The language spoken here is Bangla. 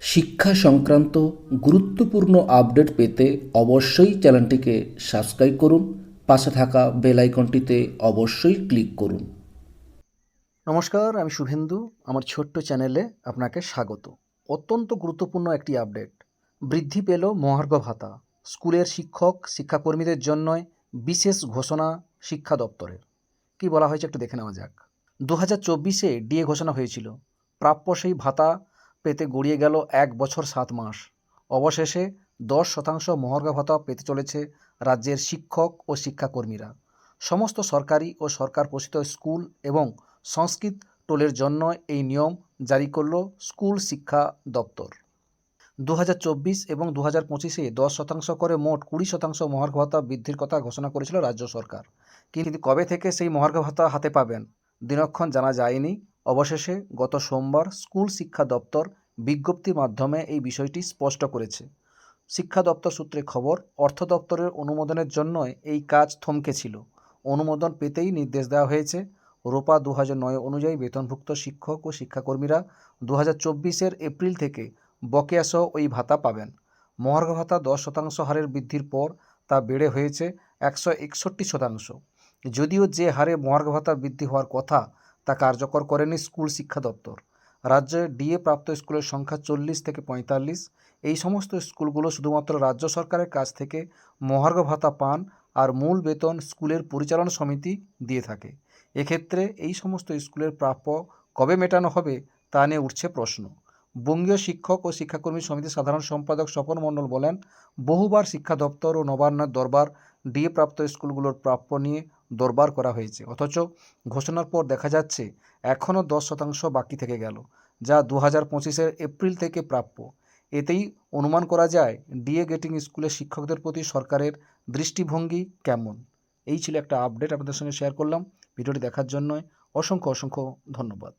শিক্ষা সংক্রান্ত গুরুত্বপূর্ণ আপডেট পেতে অবশ্যই চ্যানেলটিকে সাবস্ক্রাইব করুন, পাশে থাকা বেল আইকনটিতে অবশ্যই ক্লিক করুন। নমস্কার, আমি শুভেন্দু। আমার ছোট্ট চ্যানেলে আপনাকে স্বাগত। অত্যন্ত গুরুত্বপূর্ণ একটি আপডেট। বৃদ্ধি পেল মহার্ঘ ভাতা। স্কুলের শিক্ষক, শিক্ষাকর্মীদের জন্য বিশেষ ঘোষণা শিক্ষা দপ্তরের। কি বলা হয়েছে একটু দেখে নেওয়া যাক। দু হাজার চব্বিশে ডিএ ঘোষণা হয়েছিল, প্রাপ্য সেই ভাতা পেতে গড়িয়ে গেল এক বছর সাত মাস। অবশেষে দশ শতাংশ মহার্ঘ ভাতা পেতে চলেছে রাজ্যের শিক্ষক ও শিক্ষাকর্মীরা। সমস্ত সরকারি ও সরকার পোষিত স্কুল এবং সংস্কৃত টোলের জন্য এই নিয়ম জারি করল স্কুল শিক্ষা দপ্তর। দু হাজার চব্বিশ এবং দু হাজার পঁচিশে দশ শতাংশ করে মোট কুড়ি শতাংশ মহার্ঘ ভাতা বৃদ্ধির কথা ঘোষণা করেছিল রাজ্য সরকার। কিন্তু কবে থেকে সেই মহার্ঘ ভাতা হাতে পাবেন? দিনক্ষণ জানা যায়নি। অবশেষে গত সোমবার স্কুল শিক্ষা দপ্তর বিজ্ঞপ্তির মাধ্যমে এই বিষয়টি স্পষ্ট করেছে। শিক্ষা দপ্তর সূত্রে খবর, অর্থ দপ্তরের অনুমোদনের জন্যই এই কাজ থমকে ছিল। অনুমোদন পেতেই নির্দেশ দেওয়া হয়েছে। রোপা দু নয় অনুযায়ী বেতনভুক্ত শিক্ষক ও শিক্ষাকর্মীরা দু হাজার এপ্রিল থেকে বকেয়াসহ ওই ভাতা পাবেন। মহার্ঘ ভাতা দশ শতাংশ হারের বৃদ্ধির পর তা বেড়ে হয়েছে একশো একষট্টি শতাংশ। যদিও যে হারে মহার্ঘ ভাতা বৃদ্ধি হওয়ার কথা তা কার্যকর করেনি স্কুল শিক্ষা দপ্তর। রাজ্যে ডিএ প্রাপ্ত স্কুলের সংখ্যা চল্লিশ থেকে পঁয়তাল্লিশ। এই সমস্ত স্কুলগুলো শুধুমাত্র রাজ্য সরকারের কাছ থেকে মহার্ঘ ভাতা পান আর মূল বেতন স্কুলের পরিচালনা সমিতি দিয়ে থাকে। এক্ষেত্রে এই সমস্ত স্কুলের প্রাপ্য কবে মেটানো হবে তা নিয়ে উঠছে প্রশ্ন। বঙ্গীয় শিক্ষক ও শিক্ষাকর্মী সমিতির সাধারণ সম্পাদক স্বপন মণ্ডল বলেন, বহুবার শিক্ষা দপ্তর ও নবান্নের দরবার ডিএ প্রাপ্ত স্কুলগুলোর প্রাপ্য নিয়ে দরবার করা হয়েছে। অথচ ঘোষণার পর দেখা যাচ্ছে, এখনও দশ শতাংশ বাকি থেকে গেল, যা দু হাজার পঁচিশের এপ্রিল থেকে প্রাপ্য। এতেই অনুমান করা যায়, ডিএ গেটিং স্কুলের শিক্ষকদের প্রতি সরকারের দৃষ্টিভঙ্গি কেমন? এই ছিল একটা আপডেট আপনাদের সঙ্গে শেয়ার করলাম। ভিডিওটি দেখার জন্য অসংখ্য অসংখ্য ধন্যবাদ।